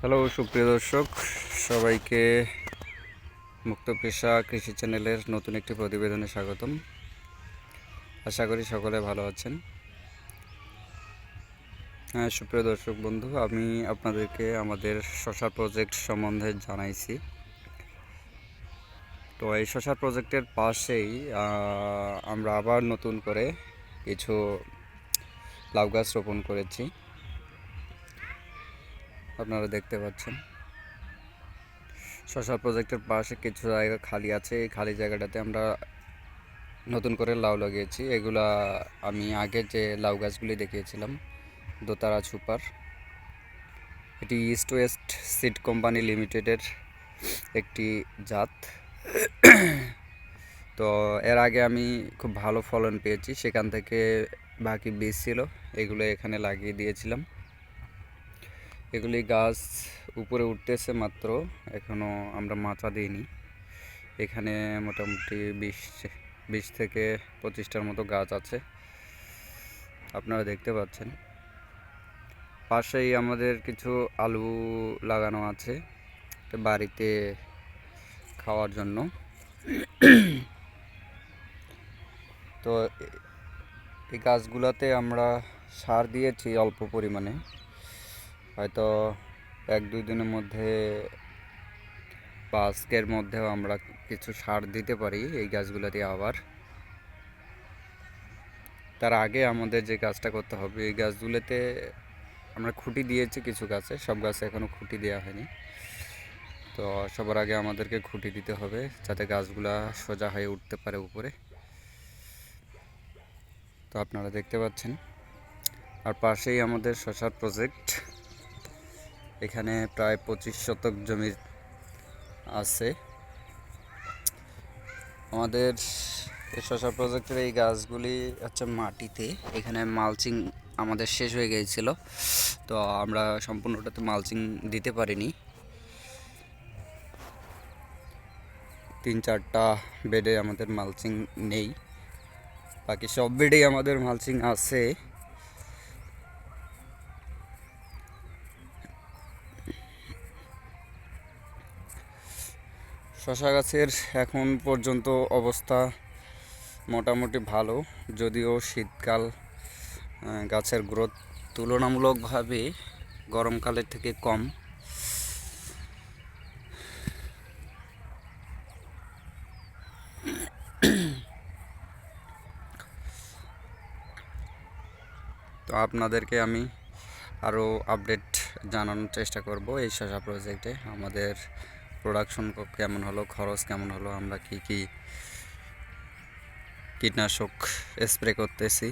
Hello, সুপ্রিয় দর্শক, সবাইকে মুক্ত পেশা কৃষি চ্যানেলের নতুন একটি প্রতিবেদনে স্বাগতম। আশা করি সকলে ভালো আছেন। হ্যাঁ সুপ্রিয় দর্শক বন্ধু, আমি আপনাদেরকে আমাদের শশা প্রজেক্ট সম্বন্ধে জানাইছি। তো এই শশা প্রজেক্টের পাশেই আমরা আবার নতুন করে কিছু লাউ গাছ রোপণ করেছি। আপনারা দেখতে পাচ্ছেন। শশা প্রজেক্টের পাশে কিছু জায়গা খালি আছে। এই খালি জায়গাটাতে আমরা নতুন করে লাউ লাগিয়েছি। এগুলা আমি আগে যে লাউ গাছগুলি দেখিয়েছিলাম, দোতারা সুপার এটি ইস্ট ওয়েস্ট সিড কোম্পানি লিমিটেডের একটি জাত। তো এর আগে আমি খুব ভালো ফলন পেয়েছি। সেখান থেকে বাকি বীজ ছিল, এগুলো এখানে লাগিয়ে দিয়েছিলাম। এগুলি গাছ উপরে উঠতেছে মাত্র এখনও আমরা মাচা দিইনি। এখানে মোটামুটি বিশ বিশ থেকে পঁচিশটার মতো গাছ আছে, আপনারা দেখতে পাচ্ছেন। পাশেই আমাদের কিছু আলু লাগানো আছে বাড়িতে খাওয়ার জন্য। তো এই গাছগুলোতে আমরা সার দিয়েছি অল্প পরিমাণে। হয়তো এক, দুই দিনের মধ্যে বা আজকের মধ্যেও আমরা কিছু সার দিতে পারি এই গাছগুলোতে আবার। তার আগে আমাদের যে কাজটা করতে হবে, এই গাছগুলোতে আমরা খুঁটি দিয়েছি কিছু গাছে, সব গাছে এখনও খুঁটি দেওয়া হয়নি। তো সবার আগে আমাদেরকে খুঁটি দিতে হবে যাতে গাছগুলা সোজা হয়ে উঠতে পারে উপরে। তো আপনারা দেখতে পাচ্ছেন, আর পাশেই আমাদের শশার প্রজেক্ট এখানে প্রায় পঁচিশ শতক জমি আছে। আমাদের শশা প্রজেক্টের এই গাছগুলি হচ্ছে মাটিতে। এখানে মালচিং আমাদের শেষ হয়ে গিয়েছিল, তো আমরা সম্পূর্ণটাতে মালচিং দিতে পারিনি। তিন চারটা বেডে আমাদের মালচিং নেই, বাকি সব বেডেই আমাদের মালচিং আছে। শশা গাছের এখন পর্যন্ত অবস্থা মোটামুটি ভালো, যদিও শীতকাল গাছের গ্রোথ তুলনামূলকভাবে গরমকালের থেকে কম। তো আপনাদেরকে আমি আরও আপডেট জানানোর চেষ্টা করব এই শশা প্রজেক্টে আমাদের প্রোডাকশন কেমন হলো, খরচ কেমন হলো, আমরা কি কি কীটনাশক স্প্রে করতেছি।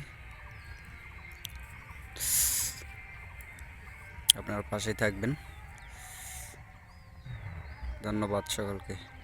আপনার পাশেই থাকবেন। ধন্যবাদ সকলকে।